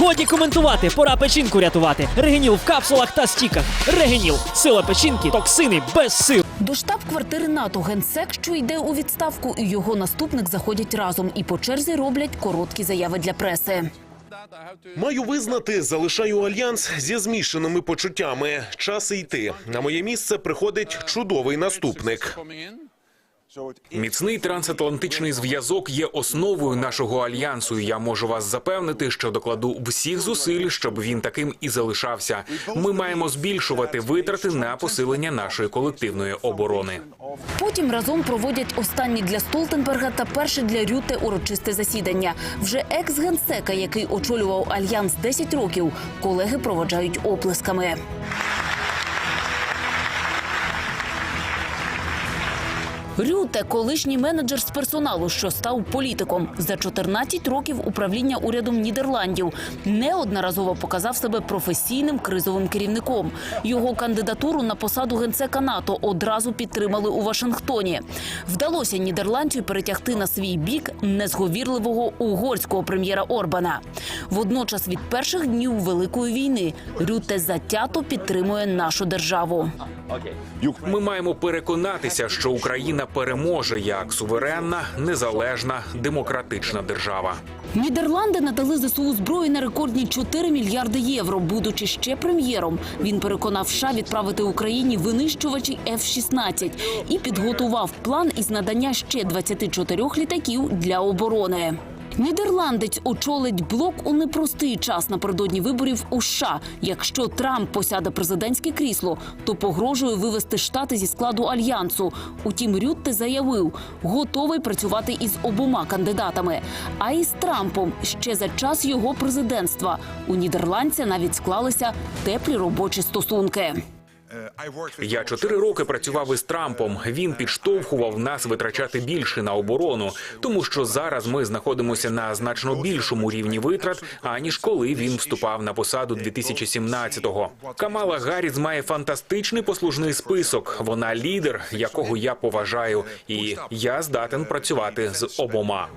Годі коментувати, пора печінку рятувати. Регеніл в капсулах та стіках. Регеніл. Сила печінки, токсини без сил. До штаб-квартири НАТО генсек, що йде у відставку, і його наступник заходять разом і по черзі роблять короткі заяви для преси. Маю визнати, залишаю альянс зі змішаними почуттями. Час йти. На моє місце приходить чудовий наступник. Міцний трансатлантичний зв'язок є основою нашого альянсу. Я можу вас запевнити, що докладу всіх зусиль, щоб він таким і залишався. Ми маємо збільшувати витрати на посилення нашої колективної оборони. Потім разом проводять останні для Столтенберга та перше для Рюте урочисте засідання. Вже екс-генсека, який очолював альянс 10 років, колеги проводжають оплесками. Рюте, колишній менеджер з персоналу, що став політиком за 14 років управління урядом Нідерландів, неодноразово показав себе професійним кризовим керівником. Його кандидатуру на посаду генсека НАТО одразу підтримали у Вашингтоні. Вдалося нідерландцю перетягти на свій бік незговірливого угорського прем'єра Орбана. Водночас від перших днів Великої війни Рюте затято підтримує нашу державу. Ми маємо переконатися, що Україна переможе як суверенна, незалежна, демократична держава. Нідерланди надали ЗСУ зброї на рекордні 4 мільярди євро. Будучи ще прем'єром, він переконав США відправити Україні винищувачі F-16 і підготував план із надання ще 24 літаків для оборони. Нідерландець очолить блок у непростий час напередодні виборів у США. Якщо Трамп посяде президентське крісло, то погрожує вивести штати зі складу альянсу. Утім, Рютте заявив, готовий працювати із обома кандидатами. А із Трампом ще за час його президентства у нідерландця навіть склалися теплі робочі стосунки. Я чотири роки працював із Трампом. Він підштовхував нас витрачати більше на оборону, тому що зараз ми знаходимося на значно більшому рівні витрат, аніж коли він вступав на посаду 2017-го. Камала Гарріс має фантастичний послужний список. Вона лідер, якого я поважаю, і я здатен працювати з обома.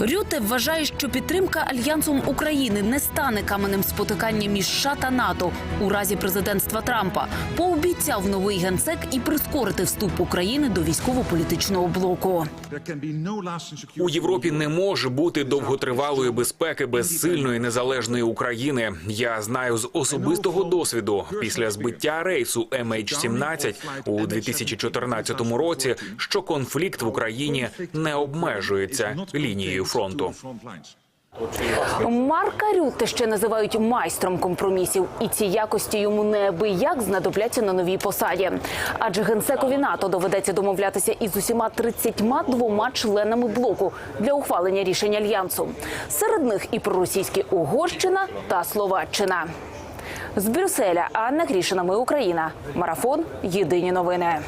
Рюте вважає, що підтримка альянсом України не стане каменем спотикання між США та НАТО у разі президентства Трампа. Пообіцяв новий генсек і прискорити вступ України до військово-політичного блоку. У Європі не може бути довготривалої безпеки без сильної незалежної України. Я знаю з особистого досвіду після збиття рейсу MH17 у 2014 році, що конфлікт в Україні не обмежується лінією фронту. Марка Рюте ще називають майстром компромісів, і ці якості йому неабияк знадобляться на новій посаді. Адже генсекові НАТО доведеться домовлятися із усіма 32 членами блоку для ухвалення рішень альянсу. Серед них і проросійські Угорщина та Словаччина. З Брюсселя Анна Грішина. Ми Україна. Марафон. Єдині новини.